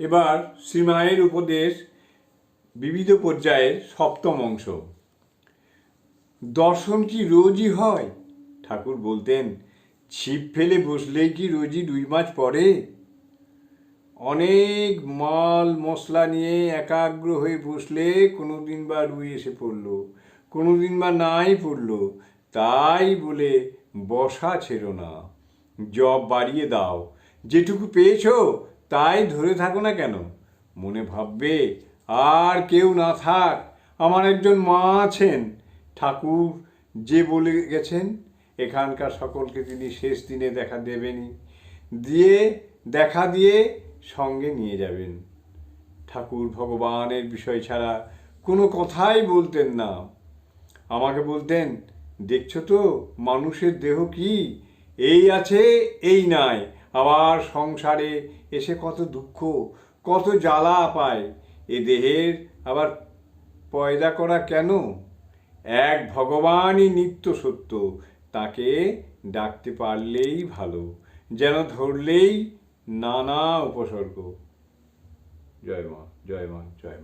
এবার শ্রীমায়ের উপদেশ বিবিধ পর্যায়ের সপ্তম অংশ। দর্শন কি রোজই হয়? ঠাকুর বলতেন, ছিপ ফেলে বসলেই কি রোজই রুই মাছ পড়ে? অনেক মাল মশলা নিয়ে একাগ্র হয়ে বসলে কোনো দিন বা রুই এসে পড়ল কোনো দিন বা নাই পড়ল, তাই বলে বসা ছেড়ো না, জব বাড়িয়ে দাও, যেটুকু পেয়েছ তাই ধরে থাকো না কেন? মনে ভাববে, আর কেউ না থাক, আমার একজন মা আছেন। ঠাকুর যে বলে গেছেন, এখানকার সকলকে তিনি শেষ দিনে দেখা দেবেনই। দিয়ে, দেখা দিয়ে সঙ্গে নিয়ে যাবেন। ঠাকুর ভগবানের বিষয় ছাড়া কোনো কথাই বলতেন না। আমাকে বলতেন, দেখছ তো, মানুষের দেহ কি? এই আছে, এই নাই। আবার সংসারে এসে কত দুঃখ, কত জ্বালা পায়। এ দেহের আবার পয়দা করা কেন? এক ভগবানই নিত্য সত্য, তাকে ডাকতে পারলেই ভালো, যেন ধরলেই নানা উপসর্গ। জয় মা জয় মা জয় মা।